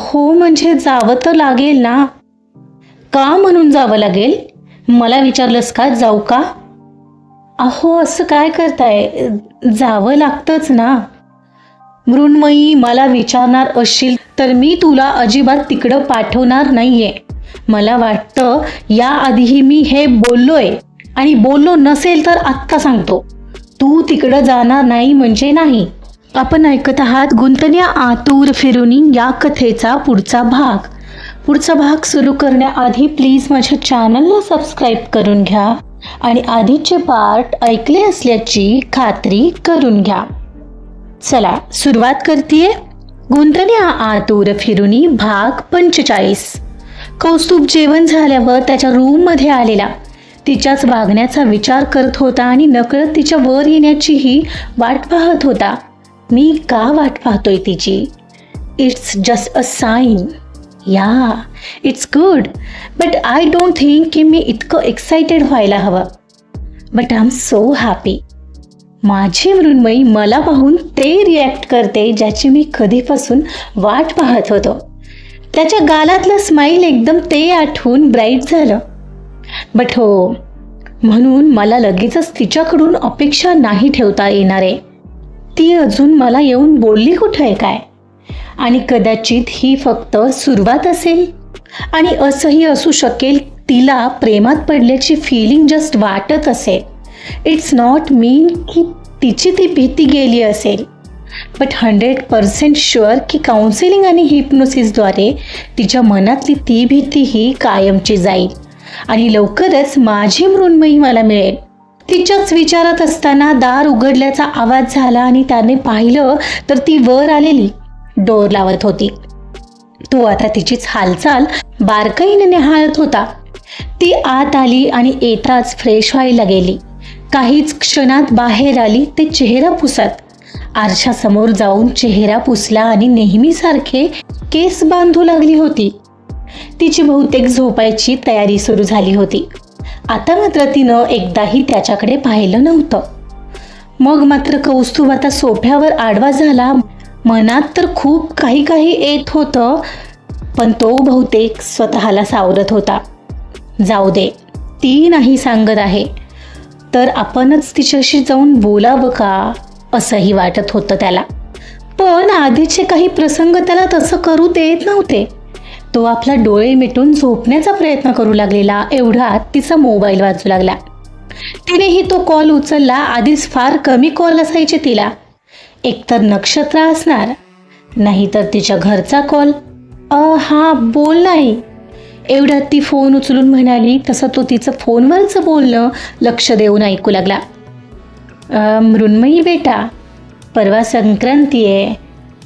हो म्हणजे जावं तर लागेल ना? का म्हणून जावं लागेल? मला विचारलंस का? जाऊ का? अहो असं काय करताय? जावं लागतंच ना. मृण्मयी मला विचारणार असशील तर मी तुला अजिबात तिकडं पाठवणार नाहीये. मला वाटतं याआधीही मी हे बोललोय. आणि बोललो नसेल तर आत्ता सांगतो. तू तिकडं जाणार नाही म्हणजे नाही. आपण ऐकत आहात गुंतण्या आतूर फिरुनी या कथेचा पुढचा भाग. पुढचा भाग सुरू करण्याआधी प्लीज माझ्या चॅनलला सबस्क्राईब करून घ्या आणि आधीचे पार्ट ऐकले असल्याची खात्री करून घ्या. चला सुरुवात करते गुंतण्या आतूर फिरुनी भाग पंचेचाळीस. कौस्तुभ जेवण झाल्यावर त्याच्या रूममध्ये आलेला. तिच्याच वागण्याचा विचार करत होता आणि नकळत तिच्या वर येण्याचीही वाट पाहत होता. मी का वाट पाहतोय तिची? इट्स जस्ट अ साईन या it's good but I don't think की मी इतकं एक्साइटेड व्हायला हवं. But I am so happy माझी मृण्मयी मला पाहून ते रिॲक्ट करते ज्याची मी कधीपासून वाट पाहत होतो. त्याच्या गालातलं स्माईल एकदम ते आठवून ब्राईट झालं. बट हो म्हणून मला लगेचच तिच्याकडून अपेक्षा नाही ठेवता येणार. आहे ती अजून मला येऊन बोलली कुठं आहे काय? आणि कदाचित ही फक्त सुरुवात असेल. आणि असंही असू शकेल तिला प्रेमात पडल्याची फिलिंग जस्ट वाटत असेल. इट्स नॉट मीन की तिची ती भीती गेली असेल. बट हंड्रेड पर्सेंट शुअर की काउन्सिलिंग आणि हिप्नोसिसद्वारे तिच्या मनातली ती भीती ही कायमची जाईल. आणि लवकरच माझी मृण्मयी मला मिळेल. तिच्याच विचारात असताना दार उघडल्याचा आवाज झाला आणि त्याने पाहिलं तर ती वर आलेली डोर लावत होती. तो आता तिचीच हालचाल बारकाईने निहाळत होता. ती आत आली आणि येताच फ्रेश व्हायला गेली. काहीच क्षणात बाहेर आली ते चेहरा पुसत. आरशासमोर जाऊन चेहरा पुसला आणि नेहमीसारखे केस बांधू लागली होती. तिची बहुतेक झोपायची तयारी सुरू झाली होती. आता मात्र तिनं एकदाही त्याच्याकडे पाहिलं नव्हतं. मग मात्र कौस्तुभ आता सोफ्यावर आडवा झाला. मनात तर खूप काही काही येत होतं पण तो बहुतेक स्वतःला सावरत होता. जाऊ दे ती नाही सांगत आहे. तर आपणच तिच्याशी जाऊन बोलावं का? असंही वाटत होतं त्याला. पण आधीचे काही प्रसंग त्याला तसं करू देत नव्हते. तो आपला डोळे मिटून झोपण्याचा प्रयत्न करू लागलेला. एवढ्यात तिचा मोबाईल वाजू लागला. तिनेही तो कॉल उचलला. आधीच फार कमी कॉल असायचे तिला. एकतर नक्षत्र असणार नाहीतर तिच्या घरचा कॉल अ हा बोल नाही. एवढ्यात ती फोन उचलून म्हणाली तसं तो तिचं फोनवरचं बोलणं लक्ष देऊन ऐकू लागला. मृण्मयी बेटा परवा संक्रांती आहे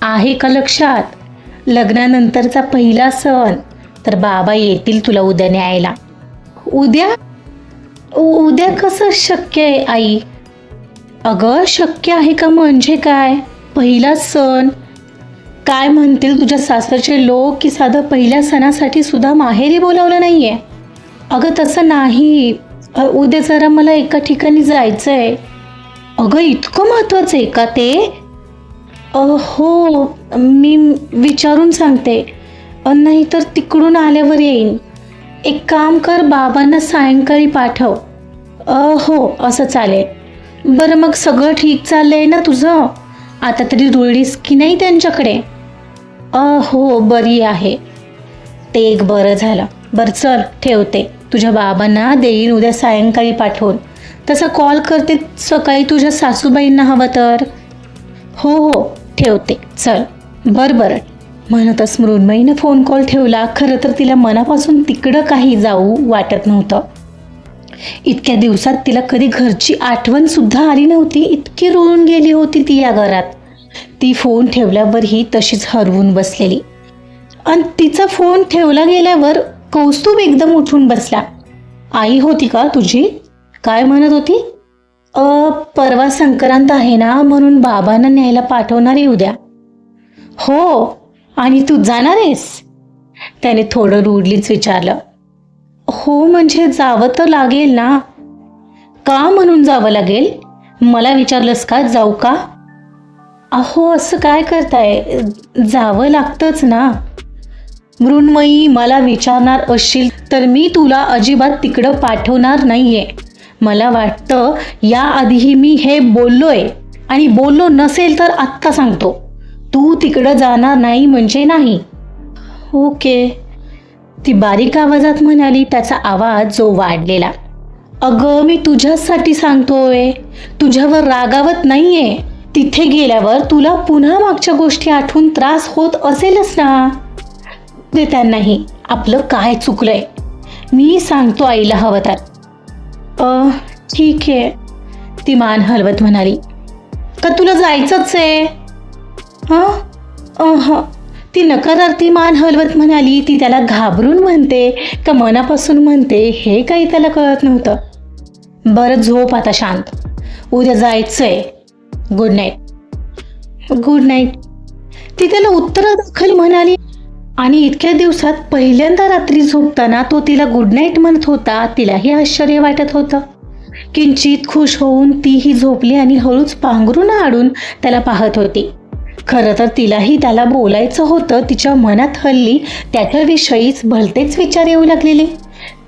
आहे का लक्षात? लग्नानंतरचा पहिला सण. तर बाबा येतील तुला उद्या न्यायला. उद्या? उद्या कसं शक्य आहे आई? अगं शक्य आहे का म्हणजे काय? पहिला सण. काय म्हणतील तुझ्या सासरचे लोक की साधं पहिल्या सणासाठी सुद्धा माहेरी बोलावलं नाहीये? अगं तसं नाही. उद्या जरा मला एका ठिकाणी जायचं आहे अगं इतकं महत्त्वाचं आहे का ते? हो मी विचारून सांगते. नाही तर तिकडून आल्यावर येईन. एक काम कर बाबांना सायंकाळी पाठव. अ, हो असं चालेल. बरं मग सगळं ठीक चाललं आहे ना तुझं? आता तरी रुळलीस की नाही त्यांच्याकडे? अ, हो बरी आहे. ते एक बरं झालं. बरं चल ठेवते. तुझ्या बाबांना देईन उद्या सायंकाळी पाठवून. तसा कॉल करते सकाळी तुझ्या सासूबाईंना हवं तर. हो हो. ठेवते. चल. बरं बरं. म्हणतच मृण्मयीनं फोन कॉल ठेवला. खरं तर तिला मनापासून तिकडं काही जाऊ वाटत नव्हतं. इतक्या दिवसात तिला कधी घरची आठवण सुद्धा आली नव्हती. इतकी रुळून गेली होती ती या घरात. ती फोन ठेवल्यावरही तशीच हरवून बसलेली. आणि तिचा फोन ठेवला गेल्यावर कौस्तुभ एकदम उठून बसला. आई होती का तुझी? काय म्हणत होती? परवा संक्रांत आहे ना म्हणून बाबांना न्यायला पाठवणार आहे उद्या. हो आणि तू जाणार आहेस? त्याने थोडं रुडलीच विचारलं. हो म्हणजे जावं तर लागेल ना. का म्हणून जावं लागेल? मला विचारलंस का जाऊ का? अहो असं काय करताय? जावं लागतंच ना. मृण्मयी मला विचारणार असशील तर मी तुला अजिबात तिकडं पाठवणार नाहीये. मला वाटतं याआधीही मी हे बोललोय. आणि बोललो नसेल तर आत्ता सांगतो. तू तिकडं जाणार नाही म्हणजे नाही. ओके. ती बारीक आवाजात म्हणाली त्याचा आवाज जो वाढलेला. अगं मी तुझ्यासाठी सांगतोय. तुझ्यावर रागावत नाहीये. तिथे गेल्यावर तुला पुन्हा मागच्या गोष्टी आठवून त्रास होत असेलच ना? ते त्यांनाही आपलं काय चुकलंय? मी सांगतो आईला हवं तर. अ ठीक आहे. ती मान हलवत म्हणाली का तुला जायचंच आहे? हां? अह ती नकारार्थी मान हलवत म्हणाली ती त्याला घाबरून म्हणते का मनापासून म्हणते हे काही त्याला कळत नव्हतं. बरं झोप आता शांत. उद्या जायचंय. गुड नाईट गुड नाईट ती त्याला उत्तरादाखल म्हणाली आणि इतक्या दिवसात पहिल्यांदा रात्री झोपताना तो तिला गुड नाईट म्हणत होता तिलाही आश्चर्य वाटत होतं. किंचित खुश होऊन तीही झोपली आणि हळूच पांघरून आडून त्याला पाहत होती. खरं तर तिलाही त्याला बोलायचं होतं तिच्या मनात हल्ली त्याच्याविषयीच भलतेच विचार येऊ लागलेले.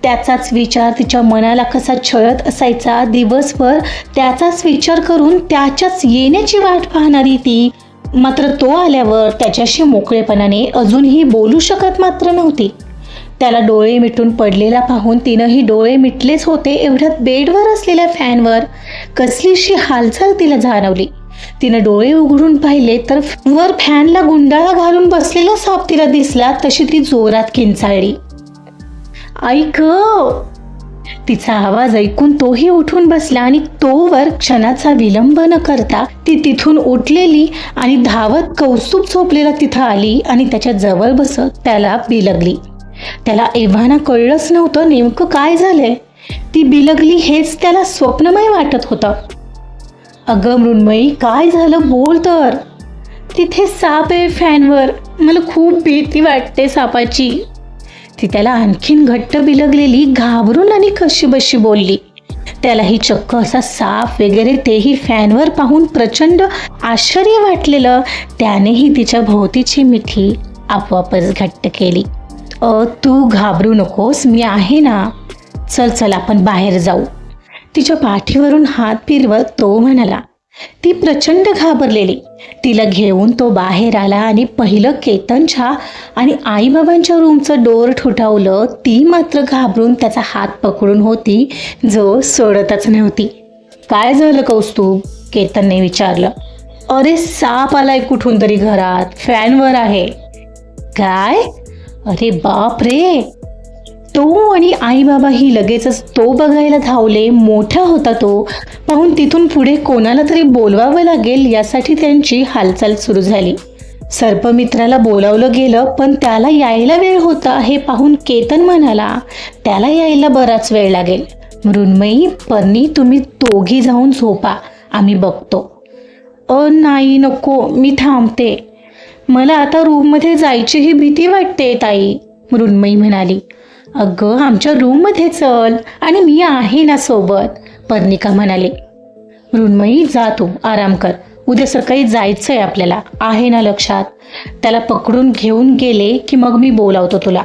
त्याचाच विचार तिच्या मनाला कसा छळत असायचा दिवसभर त्याचाच विचार करून त्याच्याच येण्याची वाट पाहणारी ती मात्र तो आल्यावर त्याच्याशी मोकळेपणाने अजूनही बोलू शकत मात्र नव्हती. त्याला डोळे मिटून पडलेला पाहून तिनंही डोळे मिटलेच होते एवढ्यात बेडवर असलेल्या फॅनवर कसलीशी हालचाल तिला जाणवली. तिनं डोळे उघडून पाहिले तर वर फॅनला गुंडाळा घालून बसलेला साप तिला दिसला तशी ती जोरात किंचाळली. ऐक तिचा आवाज ऐकून तोही उठून बसला आणि तोवर क्षणाचा विलंब न करता ती तिथून उठलेली आणि धावत कौस्तुभ झोपलेला तिथं आली आणि त्याच्याजवळ बसत त्याला बिलगली. त्याला एव्हाना कळलंच नव्हतं नेमकं काय झालंय. ती बिलगली हेच त्याला स्वप्नमय वाटत होतं. अगं मृण्मयी काय झालं बोल तर. तिथे साप आहे फॅनवर. मला खूप भीती वाटते सापाची. ती त्याला आणखीन घट्ट बिलगलेली घाबरून आणि कशीबशी बोलली. त्यालाही चक्क असा साफ वगैरे तेही फॅनवर पाहून प्रचंड आश्चर्य वाटलेलं. त्यानेही तिच्या भोवतीची मिठी आपोआपच घट्ट केली. अ तू घाबरू नकोस मी आहे ना. चल चल आपण बाहेर जाऊ. तिच्या पाठीवरून हात फिरवत तो म्हणाला ती प्रचंड घाबरलेली. तिला घेऊन तो बाहेर आला आणि पहिलं केतनच्या आणि आईबाबांच्या रूमचं डोर ठुठावलं. ती मात्र घाबरून त्याचा हात पकडून होती जो सोडतच नव्हती. काय झालं कौस्तुभ? केतनने विचारलं. अरे साप आलाय कुठून तरी घरात. फॅनवर आहे. काय? अरे बाप रे तो आणि आई बाबाही लगेचच तो बघायला धावले. मोठा होता तो. पाहून तिथून पुढे कोणाला तरी बोलवावं लागेल यासाठी त्यांची हालचाल सुरू झाली. सर्पमित्राला बोलावलं गेलं पण त्याला यायला वेळ होता हे पाहून केतन म्हणाला त्याला यायला बराच वेळ लागेल. मृण्मयी पन्नी तुम्ही दोघी जाऊन झोपा. आम्ही बघतो. अ नाही नको. मी थांबते. मला आता रूममध्ये जायचीही भीती वाटते ताई मृण्मयी म्हणाली. अगं आमच्या रूममध्ये चल आणि मी आहे ना सोबत पर्णिका म्हणाली. मृण्मयी जा तू आराम कर. उद्या सकाळी जायचं आहे आपल्याला आहे ना लक्षात? त्याला पकडून घेऊन गेले की मग मी बोलावतो तुला.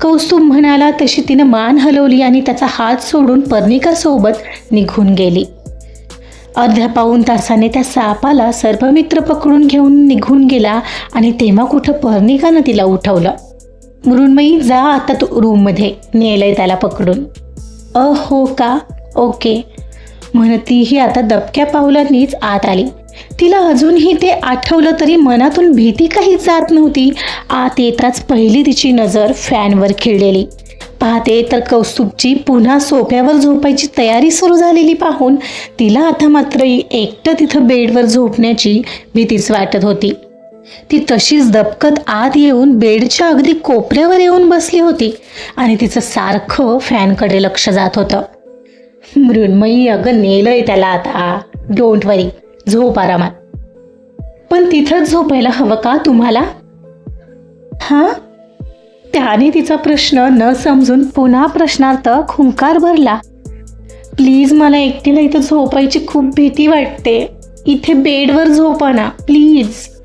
कौस्तुभ म्हणाला तशी तिनं मान हलवली आणि त्याचा हात सोडून पर्णिकासोबत निघून गेली. अर्ध्या पाऊन तासाने त्या सापाला सर्वमित्र पकडून घेऊन निघून गेला आणि तेव्हा कुठं पर्णिकानं तिला उठवलं. मृण्मयी जा आता तू रूममध्ये नेलंय त्याला पकडून. अ हो का? ओके. म्हणत तीही आता दबक्या पावलांनीच आत आली. तिला अजूनही ते आठवलं तरी मनातून भीती काही जात नव्हती. आत येताच पहिली तिची नजर फॅनवर खिळलेली. पाहते तर कौस्तुभची पुन्हा सोफ्यावर झोपायची तयारी सुरू झालेली पाहून तिला आता मात्र एकटं तिथं बेडवर झोपण्याची भीतीच वाटत होती. ती तशीच दबकत आत येऊन बेडच्या अगदी कोपऱ्यावर येऊन बसली होती आणि तिचं सारखं फॅनकडे लक्ष जात होतं. मृण्मयी अगं नेलंय त्याला आता. डोंट वरी झोप आरामात. पण तिथंच झोपायला हवं का तुम्हाला? हां? त्याने तिचा प्रश्न न समजून पुन्हा प्रश्नार्थ खुंकार भरला. प्लीज मला एकटीला इथं झोपायची खूप भीती वाटते. इथे बेडवर झोपा ना प्लीज.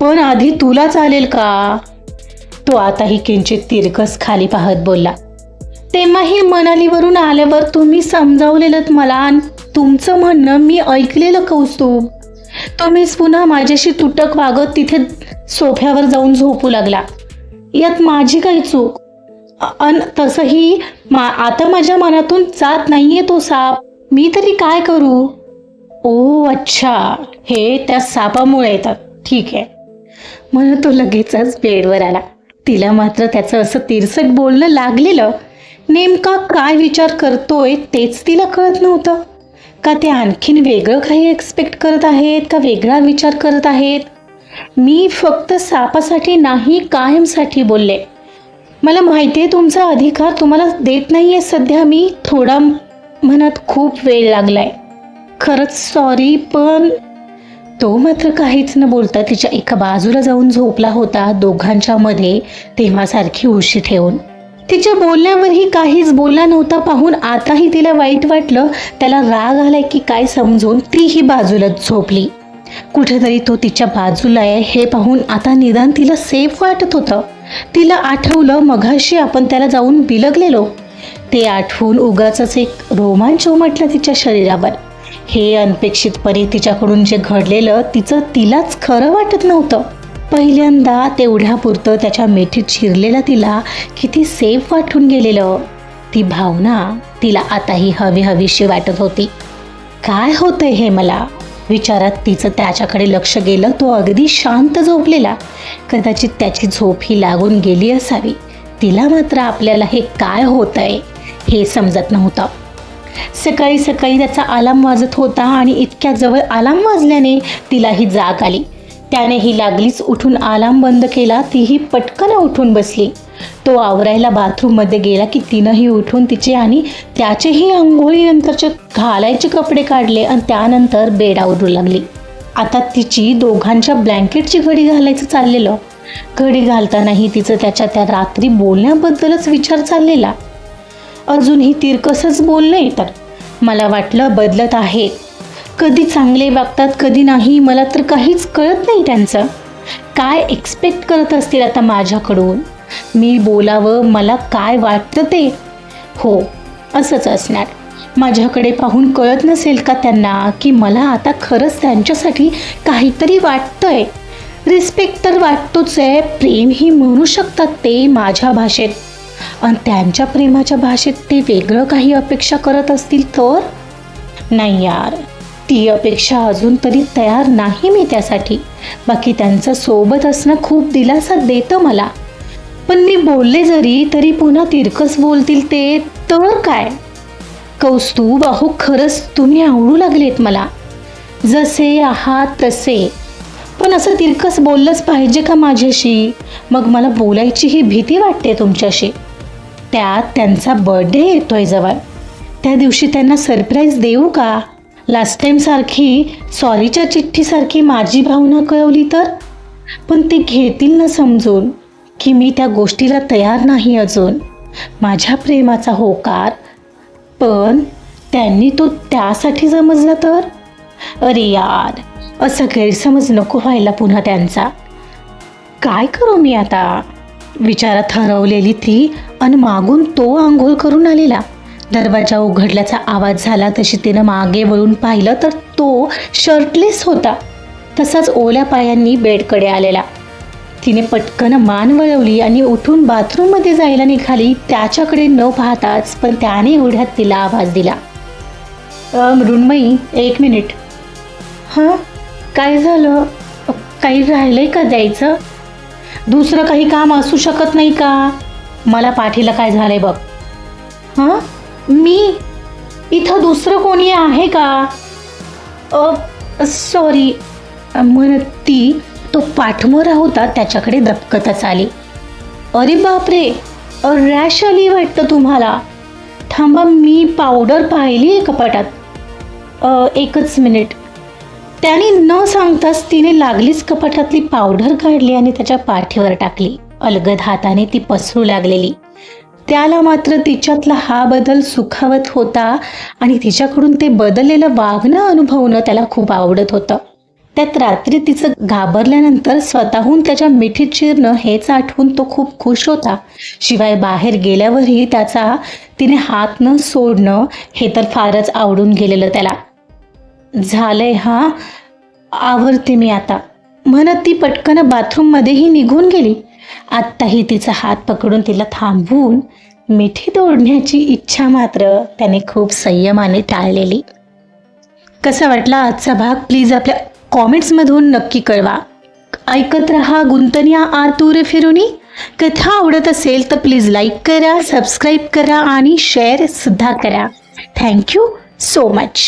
पण आधी तुला चालेल का? तो आताही किंचित तिरकस खाली पाहत बोलला. तेव्हाही मनालीवरून आल्यावर तुम्ही समजावलेलं मला आणि तुमचं म्हणणं मी ऐकलेलं कौस्तुभ. तुम्हीच पुन्हा माझ्याशी तुटक वागत तिथे सोफ्यावर जाऊन झोपू लागला. यात माझी काही चूक. अन तसंही मा आता माझ्या मनातून जात नाहीये तो साप. मी तरी काय करू? ओ अच्छा. हे त्या सापामुळे येतात. ठीक आहे. म्हणून तो लगेचच बेडवर आला. तिला मात्र त्याचं असं तिरसट बोलणं लागलेलं. नेमका काय विचार करतोय तेच तिला कळत नव्हतं. का ते आणखीन वेगळं काही एक्सपेक्ट करत आहेत? का वेगळा विचार करत आहेत? मी फक्त सापासाठी नाही कायमसाठी बोलले. मला माहिती आहे तुमचा अधिकार तुम्हाला देत नाही आहे सध्या मी. थोडा मनात खूप वेळ लागलाय. खरंच सॉरी पण तो मात्र काहीच न बोलता तिच्या एका बाजूला जाऊन झोपला होता दोघांच्या मध्ये तेव्हा सारखी उशी ठेवून. तिच्या बोलण्यावरही काहीच बोलला नव्हता पाहून आताही तिला वाईट वाटलं त्याला राग आलाय की काय समजून तीही बाजूलाच झोपली. कुठेतरी तो तिच्या बाजूला आहे हे पाहून आता निदान तिला सेफ वाटत होतं. तिला आठवलं मघाशी आपण त्याला जाऊन बिलगलेलो. ते आठवून उगाच एक रोमांच उमटलं तिच्या शरीरावर. हे अनपेक्षितपणे तिच्याकडून जे घडलेलं तिचं तिलाच खरं वाटत नव्हतं. पहिल्यांदा तेवढ्यापुरतं त्याच्या मेठीत शिरलेलं तिला किती सेफ वाटून गेलेलं. ती भावना तिला आताही हवी हवीशी वाटत होती. काय होतंय हे मला? विचारात तिचं त्याच्याकडे लक्ष गेलं तो अगदी शांत झोपलेला. कदाचित त्याची झोप ही लागून गेली असावी. तिला मात्र आपल्याला हे काय होतंय हे समजत नव्हतं. सकाळी सकाळी त्याचा आलाम वाजत होता आणि इतक्या जवळ आलाम वाजल्याने तिलाही जाग आली. त्याने ही लागलीच उठून आलाम बंद केला तीही पटकन उठून बसली. तो आवरायला बाथरूममध्ये गेला की तिनंही उठून तिचे आणि त्याचेही आंघोळीनंतरचे घालायचे कपडे काढले आणि त्यानंतर बेड आवरू लागली. आता तिची दोघांच्या ब्लँकेटची घडी घालायचं चाललेलं. घडी घालतानाही तिचं त्याच्या त्या रात्री बोलण्याबद्दलच विचार चाललेला. अजूनही तिरकसच बोलणे तर मला वाटलं बदलत आहेत कधी चांगले वागतात कधी नाही मला तर काहीच कळत नाही त्यांचं. काय एक्सपेक्ट करत असतील आता माझ्याकडून? मी बोलावं मला काय वाटतं ते? हो असंच असणार. माझ्याकडे पाहून कळत नसेल का त्यांना की मला आता खरंच त्यांच्यासाठी काहीतरी वाटतंय? रिस्पेक्ट तर वाटतोच आहे. प्रेमही म्हणू शकतात ते माझ्या भाषेत. आणि त्यांच्या प्रेमाच्या भाषेत ते वेगळं काही अपेक्षा करत असतील तर? नाही यार. ती अपेक्षा अजून तरी तयार नाही मी त्यासाठी. बाकी त्यांचं सोबत असणं खूप दिलासा देतं मला. पण मी बोलले जरी तरी पुन्हा तिरकस बोलतील ते तर काय? कौस्तुभ अहो खरंच तुम्ही आवडू लागलेत मला. जसे आहात तसे. पण असं तिरकस बोललंच पाहिजे का माझ्याशी? मग मला बोलायची ही भीती वाटते तुमच्याशी. त्यात त्यांचा बर्थडे येतोय जवळ. त्या दिवशी त्यांना सरप्राईज देऊ का? लास्ट टाईमसारखी सॉरीच्या चिठ्ठीसारखी माझी भावना कळवली तर? पण ते घेतील ना समजून की मी त्या गोष्टीला तयार नाही अजून. माझ्या प्रेमाचा होकार. पण त्यांनी तो त्यासाठी समजला तर? अरे यार असं गैरसमज नको व्हायला पुन्हा त्यांचा. काय करू मी आता? विचारात हरवलेली ती आणि मागून तो आंघोळ करून आलेला. दरवाजा उघडल्याचा आवाज झाला तशी तिनं मागे वळून पाहिलं तर तो शर्टलेस होता. तसाच ओल्या पायांनी बेडकडे आलेला. तिने पटकन मान वळवली आणि उठून बाथरूममध्ये जायला निघाली. त्याच्याकडे न पाहताच पण त्याने एवढ्यात तिला आवाज दिला. "अ, मृण्मयी एक मिनिट. हां? काय झालं? काही काही राहिलंय का द्यायचं? दुसरं काही काम असू शकत नाही का? मला पाठीला काय झालंय बघ. हां? मी? इथं दुसरं कोणी आहे का? अ सॉरी म्हणत ती तो पाठमोरा होता त्याच्याकडे दपकतच आली. अरे बापरे. रॅश आली वाटतं तुम्हाला. थांबा मी पावडर पाहिली आहे कपाटात एकच मिनिट त्याने न सांगताच तिने लागलीच कपाटातली पावडर काढली आणि त्याच्या पाठीवर टाकली. अलगद हाताने ती पसरू लागलेली. त्याला मात्र तिच्यातला हा बदल सुखावत होता आणि तिच्याकडून ते बदललेलं वागणं अनुभवणं त्याला खूप आवडत होतं. त्यात रात्री तिचं घाबरल्यानंतर स्वतःहून त्याच्या मिठीत चिरणं हेच आठवून तो खूप खुश होता. शिवाय बाहेर गेल्यावरही त्याचा तिने हात न सोडणं हे तर फारच आवडून गेलेलं त्याला. झालंय हा आवरते मी आता. म्हणत ती पटकन बाथरूममध्येही निघून गेली. आत्ताही तिचा हात पकडून तिला थांबवून मिठी तोडण्याची इच्छा मात्र त्याने खूप संयमाने टाळलेली. कसा वाटला आजचा भाग? प्लीज आपल्या कॉमेंट्समधून नक्की कळवा. ऐकत रहा गुंतन्या आतुरे फिरुनी. कथा आवडत असेल तर प्लीज लाईक करा सबस्क्राईब करा आणि शेअर सुद्धा करा. Thank you so much